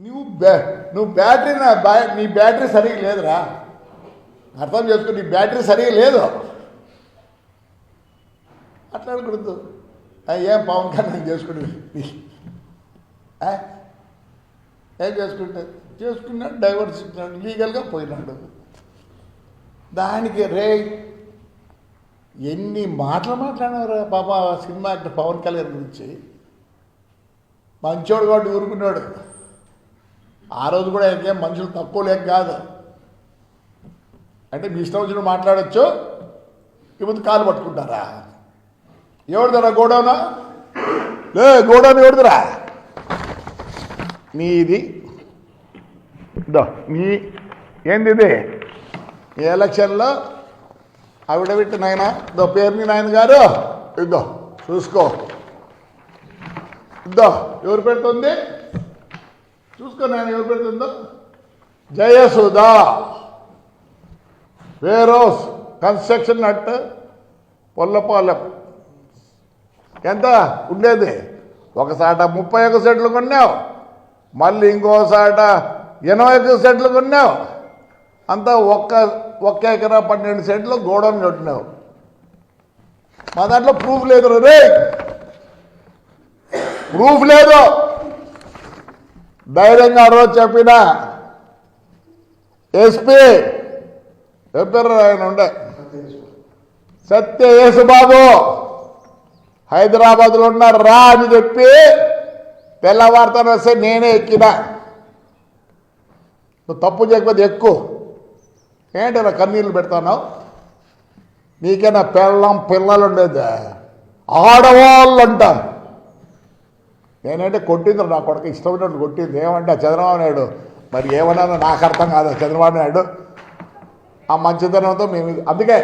నువ్వు బ్యా నువ్వు బ్యాటరీ నా బ్యా- నీ బ్యాటరీ సరిగా లేదురా. అర్థం చేసుకో నీ బ్యాటరీ సరిగా లేదు. అట్లా ఆ, ఏం పవన్ కళ్యాణ్ చేసుకుంటుంది? ఏం చేసుకుంటే? చేసుకున్నాడు డైవర్స్ ఇచ్చినాడు లీగల్గా పోయినాడు. దానికి రే ఎన్ని మాటలు మాట్లాడినారు పాప సినిమా యాక్టర్ పవన్ కళ్యాణ్ గురించి? మంచోడు కాబట్టి ఊరుకున్నాడు. ఆ రోజు కూడా ఇంకేం మనుషులు తక్కువ లేక కాదు. అంటే మీ ఇష్టం వచ్చిన మాట్లాడచ్చు ఇవ్వదు కాలు పట్టుకుంటారా? ఎవరిదరా గోడౌనా? లే గోడౌన్ ఎవరిదరా? నీది. ఇదో నీ ఏంది ఇది ఎలక్షన్లో ఆవిడబెట్టి నాయన ఇదో పేరుని నాయన గారు ఇద్దో చూసుకో. ఇద్దో ఎవరు పెడుతుంది? చూసుకో నేను ఎవరు పెడుతుందో? జయసుధా. వేరోస్ కన్స్ట్రక్షన్ అట్ పొల్లపాలెం ఎంత? ఉండేది. ఒకసాట ముప్పై ఒక సెట్లు కొన్నావు. మళ్ళీ ఇంకోసాట ఎనభై ఒక సెట్లు కొన్నావు. అంతా ఒక్క ఒక్క ఎకరా పన్నెండు సెట్లు గోడౌన్ కట్టినావు. మా దాంట్లో ప్రూఫ్ లేదు రే. ప్రూఫ్ లేదు. ధైర్యంగా ఆ రోజు చెప్పిన ఎస్పీ చెప్పారు ఆయన ఉండే. సత్య యేసుబాబు హైదరాబాద్లో ఉన్నారు రా అని చెప్పి తెల్లవారుతాను వస్తే నేనే ఎక్కిన. నువ్వు తప్పు చేయకపోతే ఎక్కువ ఏంటి నా కన్నీళ్ళు నీక నా పెళ్ళం పిల్లలు ఉండేది ఆడవాళ్ళు అంటారు నేనంటే కొట్టింది నా కొడుకు ఇష్టమైనట్టు కొట్టింది ఏమంటే చంద్రబాబు నాయుడు మరి ఏమన్నా నాకు అర్థం కాదు చంద్రబాబు నాయుడు. ఆ మంచితనంతో మేము అందుకే